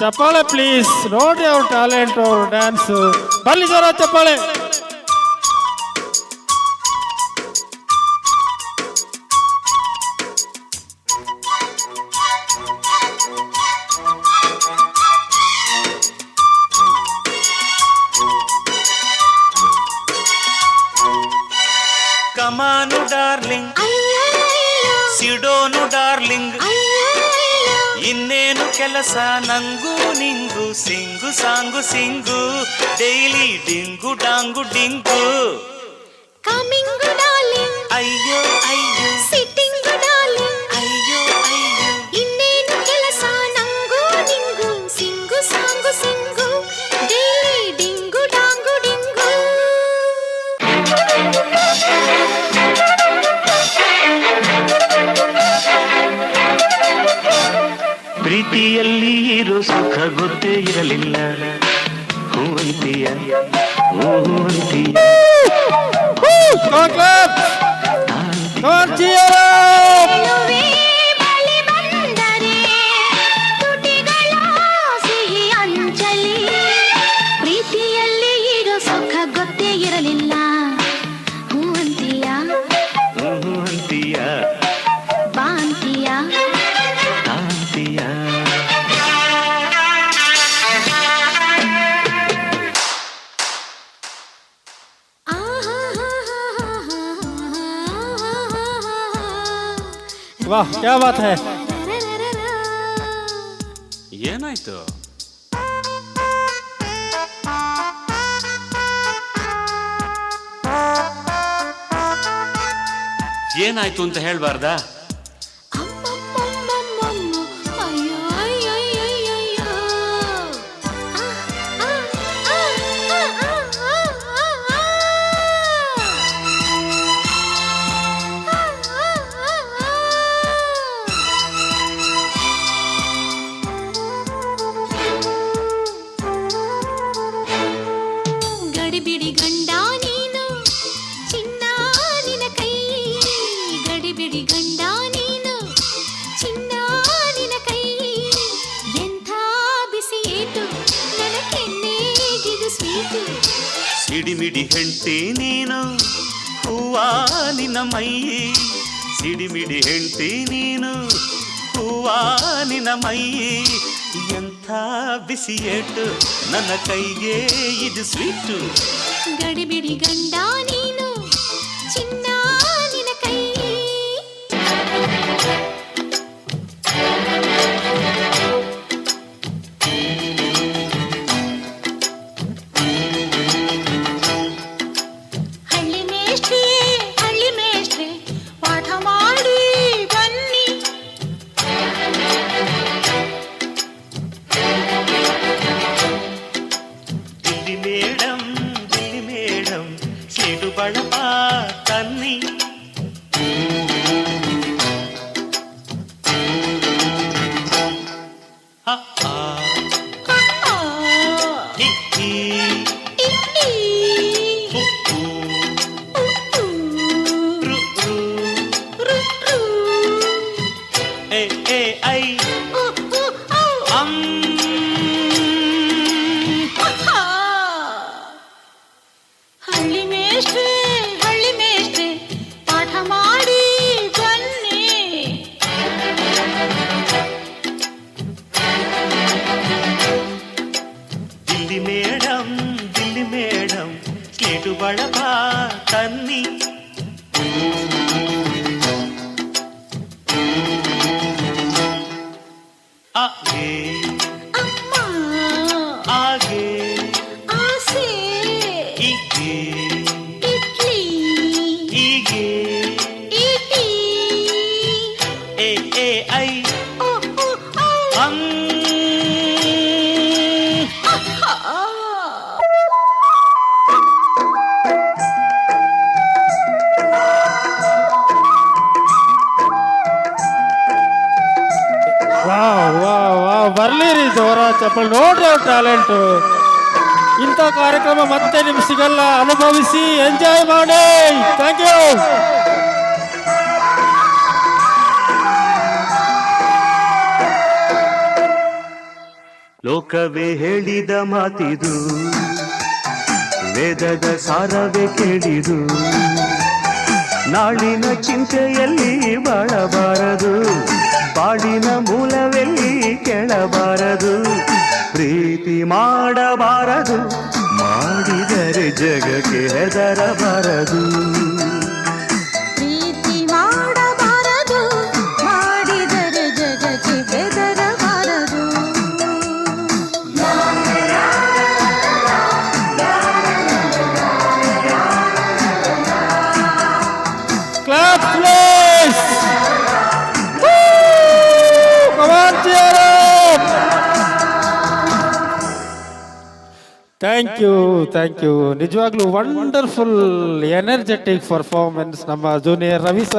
చెప్పాలి please note ఎవరు talent ఎవరు డాన్స్ మళ్ళీ జరా చెప్పాలి. కమాను డార్లింగ్ ಸಿಡೋನು ಡಾರ್ಲಿಂಗ್ ಇನ್ನೇನು ಕೆಲಸ ನಂಗೂ ನಿಂಗು sing song sing daily ding dong ding coming darling ಪ್ರೀತಿಯಲ್ಲಿ ಇರೋ ಸುಖ ಗೊತ್ತೇ ಇರಲಿಲ್ಲ. ಹೂವಂತಿಯ ಹೂವಂತಿಯ. ಚೆಲುವೆ ವಾಹ್ ಕ್ಯಾ ಬಾತ್ ಹೈ? ಏನಾಯ್ತು? ಏನಾಯ್ತು ಅಂತ ಹೇಳ್ಬಾರ್ದಾ? ಸಿಡಿಮಿಡಿ ಹೆಂಡತಿ ನೀನು, ಹೂವ ನಿನ್ನ ಮೈ ಸಿಡಿಮಿಡಿ ಹೆಂಡತಿ ನೀನು, ಹೂವ ನಿನ್ನ ಮೈ ಎಂಥ ಬಿಸಿ ಏಟು ನನ್ನ ಕೈಗೆ, ಇದು ಸ್ವೀಟು. ಗಡಿಬಿಡಿ ಗಂಡ ಎ, ಎ, ಐ, ಅಂ. ಹಳ್ಳಿ ಮೇಷ್ಟ್ರೆ ಹಳ್ಳಿ ಮೇಷ್ಟ್ರೆ ಪಾಠ ಮಾಡಿ ಬನ್ನಿ Delhi madam Delhi madam slate ಬಳಪ ತನ್ನಿ आगे अम्मा आगे आसे इगे इडली इगे इटी ए ए आई ओ ओ ओ अम्मा ಚಪ್ಪಲ್ ನೋಡ್ರಿ ಅವ್ರ ಟ್ಯಾಲೆಂಟು. ಇಂಥ ಕಾರ್ಯಕ್ರಮ ಮತ್ತೆ ನಿಮ್ಗೆ ಸಿಗಲ್ಲ. ಅನುಭವಿಸಿ, ಎಂಜಾಯ್ ಮಾಡಿ. ಥ್ಯಾಂಕ್ ಯು ಲೋಕವೇ ಹೇಳಿದ ಮಾತಿದು, ವೇದದ ಸಾರವೇ ಕೇಳಿದು, ನಾಳಿನ ಚಿಂತೆಯಲ್ಲಿ ಬಾಳಬಾರದು. ಬಾಡಿನ ಮೂಲವೆಲ್ಲಿ ಕೆಳಬಾರದು ಪ್ರೀತಿ ಮಾಡಬಾರದು ಮಾಡಿದರೆ ಜಗಕ್ಕೆ ಹೆದರಬಾರದು ಥ್ಯಾಂಕ್ ಯು ಥ್ಯಾಂಕ್ ಯು ನಿಜವಾಗ್ಲೂ ವಂಡರ್ಫುಲ್ ಎನರ್ಜೆಟಿಕ್ ಪರ್ಫಾರ್ಮೆನ್ಸ್ ನಮ್ಮ ಜೂನಿಯರ್ ರವಿ ಸರ್